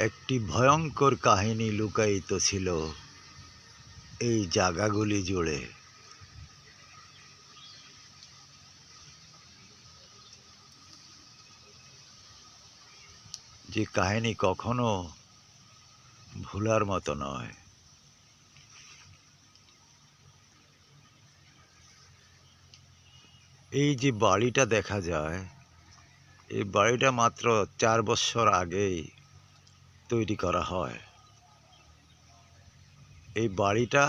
একটি ভয়ঙ্কর কাহিনী লুকায়িত ছিল এই জায়গাগুলি জুড়ে। যে কাহিনী কখনো ভুলার মতো নয়। এই যে বাড়িটা দেখা যায়, এই বাড়িটা মাত্র চার বছর আগেই তৈরি করা হয়। এই বাড়িটা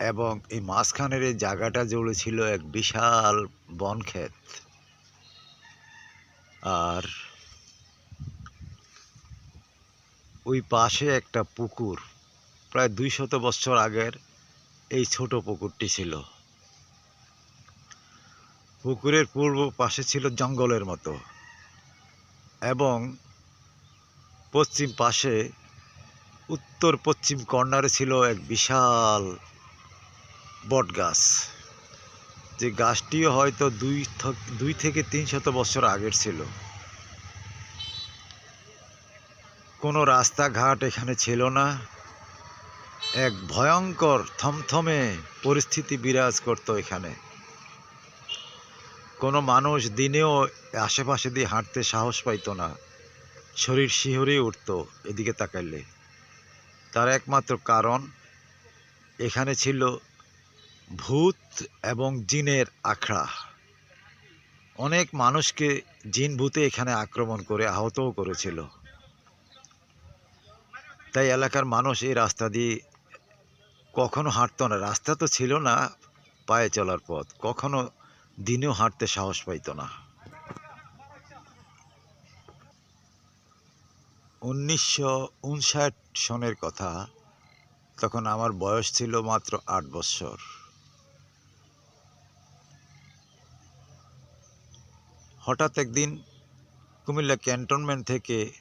এবং এই মাঝখানের এই জায়গাটা জুড়ে ছিল এক বিশাল বনক্ষেত। আর ওই পাশে একটা পুকুর, প্রায় দুই শত বছর আগের এই ছোট পুকুরটি ছিল। পুকুরের পূর্ব পাশে ছিল জঙ্গলের মতো। এবং পশ্চিম পাশে, উত্তর পশ্চিম কর্নারে ছিল এক বিশাল বট গাছ যে গাছটিও হয়তো দুই দুই থেকে তিন শত বছর আগের ছিল। কোনো রাস্তাঘাট এখানে ছিল না। এক ভয়ঙ্কর থমথমে পরিস্থিতি বিরাজ করতো এখানে। কোনো মানুষ দিনেও আশেপাশে দিয়ে হাঁটতে সাহস পাইতো না। শরীর শিহরে উঠতো এদিকে তাকাইলে। তার একমাত্র কারণ এখানে ছিল ভূত এবং জিনের আখড়া। অনেক মানুষকে জিন ভূতে এখানে আক্রমণ করে আহতও করেছিল। তাই এলাকার মানুষ এই রাস্তা দিয়ে কখনো হাঁটতো না। রাস্তা তো ছিল না পায়ে চলার পথ। কখনো দিনেও হাঁটতে সাহস পাইতো না। উনিশশো উনষাট সনের কথা, তখন আমার বয়স ছিল মাত্র আট বৎসর হঠাৎ একদিন কুমিল্লা ক্যান্টনমেন্ট থেকে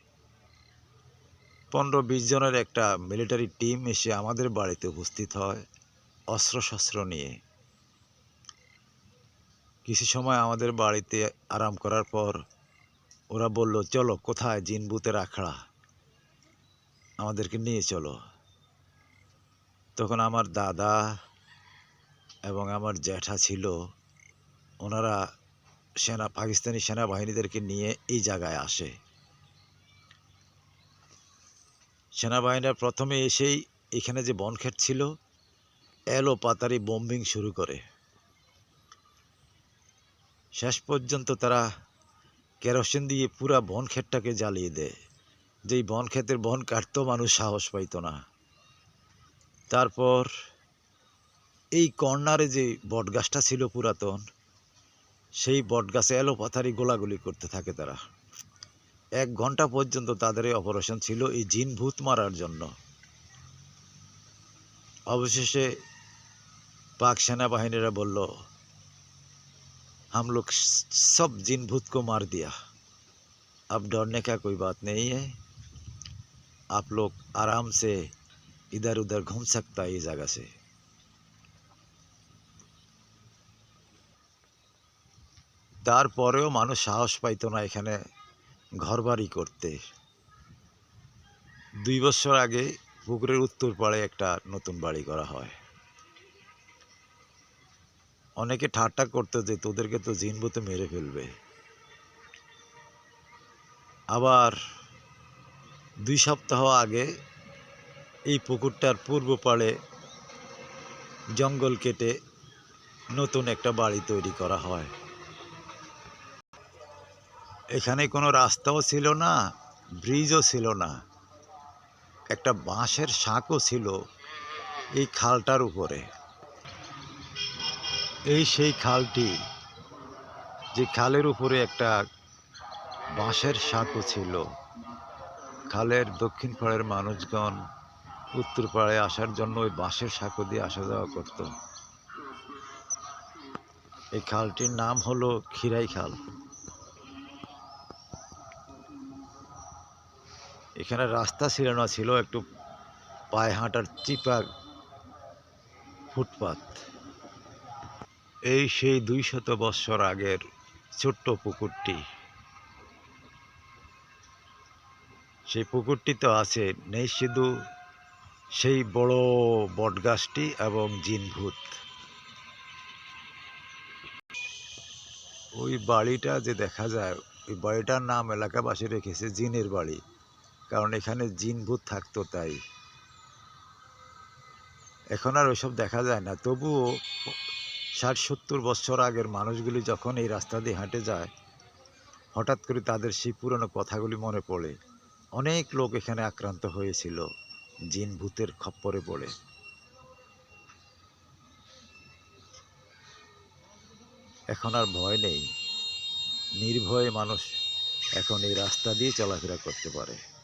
পনেরো বিশ জনের একটা মিলিটারি টিম এসে আমাদের বাড়িতে উপস্থিত হয় অস্ত্রশস্ত্র নিয়ে। কিছু সময় আমাদের বাড়িতে আরাম করার পর ওরা বলল, চলো, কোথায় জিন ভূতের আখড়া? আমাদেরকে নিয়ে চলো। তখন আমার দাদা এবং আমার জ্যাঠা ছিল, ওনারা সেনা, পাকিস্তানি সেনাবাহিনীদেরকে নিয়ে এই জায়গায় আসে। সেনাবাহিনীরা প্রথমে এসেই এখানে যে বনক্ষেত ছিল এলো পাতারি বোম্বিং শুরু করে। শেষ পর্যন্ত তারা কেরোসিন দিয়ে পুরা বনক্ষেতটাকে জ্বালিয়ে দেয়। যেই বনক্ষেতের বন কাটতেও মানুষ সাহস পাইতো না তারপর এই কর্নারে যে বটগাছটা ছিল পুরাতন সেই বটগাছে এলো পাথারি গোলাগুলি করতে থাকে তারা এক ঘন্টা পর্যন্ত তাদের এই অপারেশন ছিল এই জিন ভূত মারার জন্য অবশেষে পাক সেনাবাহিনীরা বলল हम लोग सब जिन भूत को मार दिया अब डरने का कोई बात नहीं है आप लोग आराम से इधर उधर घूम सकता है ये जगह से তারপরেও মানুষ সাহস পাইতো না এখানে ঘরবাড়ি করতে দুই বছর আগে পুকুরের উত্তর পাড়ে একটা নতুন বাড়ি করা হয় অনেকে ঠাট্টা করতো যে তোদেরকে তো জিনবুতে মেরে ফেলবে আবার দুই সপ্তাহ আগে এই পুকুরটার পূর্ব পাড়ে জঙ্গল কেটে নতুন একটা বাড়ি তৈরি করা হয়। এখানে কোনো রাস্তাও ছিল না, ব্রিজও ছিল না। একটা বাঁশের শাঁকও ছিল এই খালটার উপরে। এই সেই খালটি, যে খালের উপরে একটা বাঁশের সাঁকো ছিল। খালের দক্ষিণ পাড়ের মানুষগণ উত্তর পাড়ে আসার জন্য ওই বাঁশের সাঁকো দিয়ে আসা যাওয়া করত। এই খালটির নাম হলো খিরাই খাল। এখানে রাস্তা ছিল না, ছিল একটু পায়ে হাঁটার চিপা ফুটপাত। এই সেই দুই শত বৎসর আগের ছোট্ট পুকুরটি। সেই পুকুরটি তো আছে, নেই শুধু সেই বড় বটগাছটি এবং জিনভূত ওই বাড়িটা যে দেখা যায়, ওই বাড়িটার নাম এলাকাবাসী রেখেছে জিনের বাড়ি, কারণ এখানে জিনভূত থাকতো তাই। এখন আর ওইসব দেখা যায় না। তবুও ষাট সত্তর বছর আগের মানুষগুলি যখন এই রাস্তা দিয়ে হাঁটে যায়, হঠাৎ করে তাদের সেই পুরনো কথাগুলি মনে পড়ে। অনেক লোক এখানে আক্রান্ত হয়েছিল, জিন ভূতের খপ্পরে পড়ে। এখন আর ভয় নেই। নির্ভয়ে মানুষ এখন এই রাস্তা দিয়ে চলাফেরা করতে পারে।